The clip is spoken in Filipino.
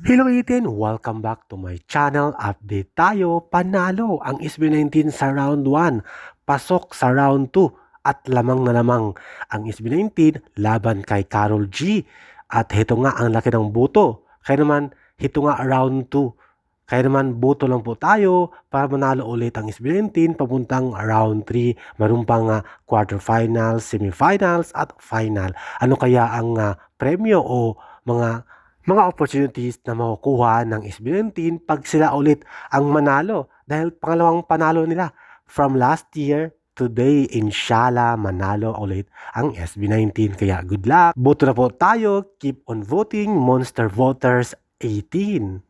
Hello 18! Welcome back to my channel. Update tayo. Panalo ang SB19 sa round 1. Pasok sa round 2. At lamang na lamang ang SB19 laban kay Carol G. At ito nga ang laki ng buto. Kaya naman, ito nga round 2. Kaya naman, buto lang po tayo para manalo ulit ang SB19 papuntang round 3. Meron pang ah, quarterfinals, semifinals at final. Ano kaya ang ah, premyo o mga mga opportunities na makukuha ng SB19 pag sila ulit ang manalo. Dahil pangalawang panalo nila from last year today inshallah manalo ulit ang SB19 kaya good luck. Boto na po tayo. Keep on voting monster voters 18